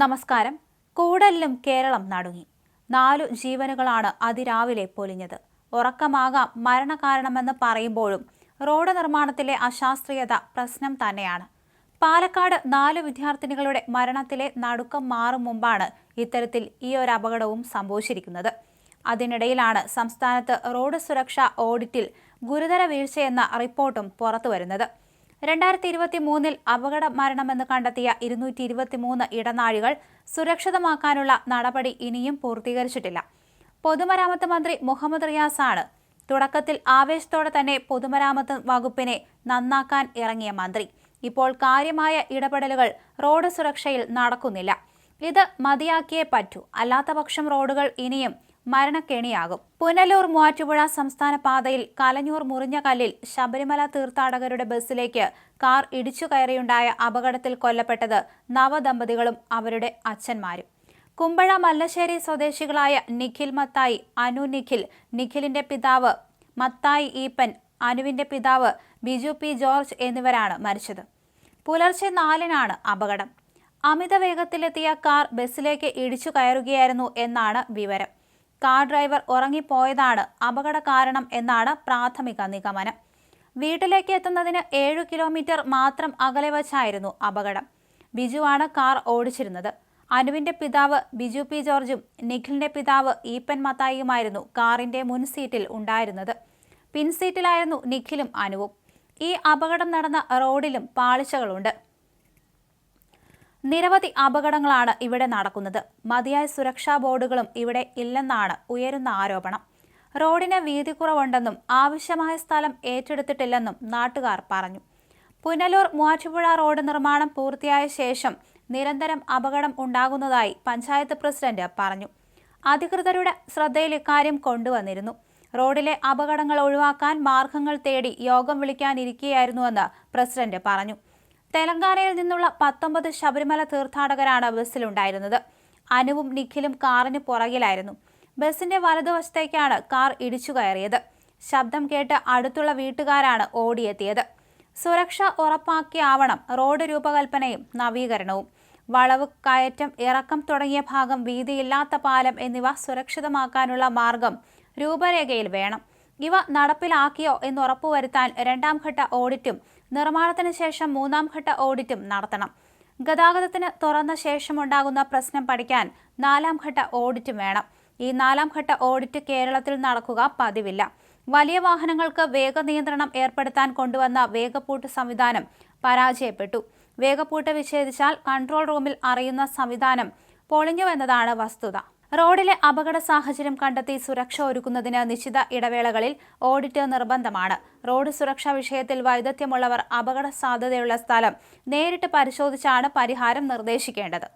നമസ്കാരം. കൂടലിലും കേരളം നടുങ്ങി. നാലു ജീവനുകളാണ് അതിരാവിലെ പൊലിഞ്ഞത്. ഉറക്കമാകാം മരണകാരണമെന്ന് പറയുമ്പോഴും റോഡ് നിർമ്മാണത്തിലെ അശാസ്ത്രീയത പ്രശ്നം തന്നെയാണ്. പാലക്കാട് നാല് വിദ്യാർത്ഥിനികളുടെ മരണത്തിലെ നടുക്കം മാറും മുമ്പാണ് ഇത്തരത്തിൽ ഈ ഒരു അപകടവും സംഭവിച്ചിരിക്കുന്നത്. അതിനിടയിലാണ് സംസ്ഥാനത്ത് റോഡ് സുരക്ഷാ ഓഡിറ്റിൽ ഗുരുതര വീഴ്ചയെന്ന റിപ്പോർട്ടും പുറത്തുവരുന്നത്. രണ്ടായിരത്തി ഇരുപത്തി മൂന്നിൽ അപകട മരണമെന്ന് കണ്ടെത്തിയ ഇരുന്നൂറ്റി ഇരുപത്തി മൂന്ന് ഇടനാഴികൾ സുരക്ഷിതമാക്കാനുള്ള നടപടി ഇനിയും പൂർത്തീകരിച്ചിട്ടില്ല. പൊതുമരാമത്ത് മന്ത്രി മുഹമ്മദ് റിയാസാണ് തുടക്കത്തിൽ ആവേശത്തോടെ തന്നെ പൊതുമരാമത്ത് വകുപ്പിനെ നന്നാക്കാൻ ഇറങ്ങിയ മന്ത്രി. ഇപ്പോൾ കാര്യമായ ഇടപെടലുകൾ റോഡ് സുരക്ഷയിൽ നടക്കുന്നില്ല. ഇത് മതിയാക്കിയേ പറ്റൂ. അല്ലാത്തപക്ഷം റോഡുകൾ ഇനിയും മരണക്കെണിയാകും. പുനലൂർ മൂവാറ്റുപുഴ സംസ്ഥാന പാതയിൽ കലഞ്ഞൂർ മുറിഞ്ഞ കല്ലിൽ ശബരിമല തീർത്ഥാടകരുടെ ബസ്സിലേക്ക് കാർ ഇടിച്ചു കയറിയുണ്ടായ അപകടത്തിൽ കൊല്ലപ്പെട്ടത് നവദമ്പതികളും അവരുടെ അച്ഛന്മാരും. കുമ്പഴ മല്ലശ്ശേരി സ്വദേശികളായ നിഖിൽ മത്തായി അനു നിഖിൽ നിഖിലിന്റെ പിതാവ് മത്തായി ഈപ്പൻ അനുവിന്റെ പിതാവ് ബിജു പി ജോർജ് എന്നിവരാണ് മരിച്ചത്. പുലർച്ചെ നാലിനാണ് അപകടം. അമിത വേഗത്തിലെത്തിയ കാർ ബസ്സിലേക്ക് ഇടിച്ചു കയറുകയായിരുന്നു എന്നാണ് വിവരം. കാർ ഡ്രൈവർ ഉറങ്ങിപ്പോയതാണ് അപകട കാരണം എന്നാണ് പ്രാഥമിക നിഗമനം. വീട്ടിലേക്ക് എത്തുന്നതിന് ഏഴു കിലോമീറ്റർ മാത്രം അകലെ വച്ചായിരുന്നു അപകടം. ബിജുവാണ് കാർ ഓടിച്ചിരുന്നത്. അനുവിന്റെ പിതാവ് ബിജു പി ജോർജും നിഖിലിന്റെ പിതാവ് ഈപ്പൻ മത്തായിയുമായിരുന്നു കാറിന്റെ മുൻ സീറ്റിൽ ഉണ്ടായിരുന്നത്. പിൻസീറ്റിലായിരുന്നു നിഖിലും അനുവും. ഈ അപകടം നടന്ന റോഡിലും പാളിച്ചകളുണ്ട്. നിരവധി അപകടങ്ങളാണ് ഇവിടെ നടക്കുന്നത്. മതിയായ സുരക്ഷാ ബോർഡുകളും ഇവിടെ ഇല്ലെന്നാണ് ഉയരുന്ന ആരോപണം. റോഡിന് വീതി കുറവുണ്ടെന്നും ആവശ്യമായ സ്ഥലം ഏറ്റെടുത്തിട്ടില്ലെന്നും നാട്ടുകാർ പറഞ്ഞു. പുനലൂർ മൂവാറ്റുപുഴ റോഡ് നിർമ്മാണം പൂർത്തിയായ ശേഷം നിരന്തരം അപകടം ഉണ്ടാകുന്നതായി പഞ്ചായത്ത് പ്രസിഡന്റ് പറഞ്ഞു. അധികൃതരുടെ ശ്രദ്ധയിൽ ഇക്കാര്യം കൊണ്ടുവന്നിരുന്നു. റോഡിലെ അപകടങ്ങൾ ഒഴിവാക്കാൻ മാർഗങ്ങൾ തേടി യോഗം വിളിക്കാനിരിക്കുകയായിരുന്നുവെന്ന് പ്രസിഡന്റ് പറഞ്ഞു. തെലങ്കാനയിൽ നിന്നുള്ള പത്തൊമ്പത് ശബരിമല തീർത്ഥാടകരാണ് ബസ്സിലുണ്ടായിരുന്നത്. അനുവും നിഖിലും കാറിന് പുറകിലായിരുന്നു. ബസിന്റെ വലതുവശത്തേക്കാണ് കാർ ഇടിച്ചു കയറിയത്. ശബ്ദം കേട്ട് അടുത്തുള്ള വീട്ടുകാരാണ് ഓടിയെത്തിയത്. സുരക്ഷ ഉറപ്പാക്കിയാവണം റോഡ് രൂപകൽപ്പനയും നവീകരണവും. വളവ് കയറ്റം ഇറക്കം തുടങ്ങിയ ഭാഗം വീതിയില്ലാത്ത പാലം എന്നിവ സുരക്ഷിതമാക്കാനുള്ള മാർഗം രൂപരേഖയിൽ വേണം. ഇവ നടപ്പിലാക്കിയോ എന്ന് ഉറപ്പുവരുത്താൻ രണ്ടാം ഘട്ട ഓഡിറ്റും നിർമ്മാണത്തിന് ശേഷം മൂന്നാം ഘട്ട ഓഡിറ്റും നടത്തണം. ഗതാഗതത്തിന് തുറന്ന ശേഷമുണ്ടാകുന്ന പ്രശ്നം പഠിക്കാൻ നാലാം ഘട്ട ഓഡിറ്റും വേണം. ഈ നാലാം ഘട്ട ഓഡിറ്റ് കേരളത്തിൽ നടക്കുക പതിവില്ല. വലിയ വാഹനങ്ങൾക്ക് വേഗ നിയന്ത്രണം ഏർപ്പെടുത്താൻ കൊണ്ടുവന്ന വേഗപ്പൂട്ട് സംവിധാനം പരാജയപ്പെട്ടു. വേഗപ്പൂട്ട് വിച്ഛേദിച്ചാൽ കൺട്രോൾ റൂമിൽ അറിയുന്ന സംവിധാനം പൊളിഞ്ഞുവെന്നതാണ് വസ്തുത. റോഡിലെ അപകട സാഹചര്യം കണ്ടെത്തി സുരക്ഷ ഒരുക്കുന്നതിന് നിശ്ചിത ഇടവേളകളിൽ ഓഡിറ്റ് നിർബന്ധമാണ്. റോഡ് സുരക്ഷാ വിഷയത്തിൽ വൈദഗ്ധ്യമുള്ളവർ അപകട സാധ്യതയുള്ള സ്ഥലം നേരിട്ട് പരിശോധിച്ചാണ് പരിഹാരം നിർദ്ദേശിക്കേണ്ടത്.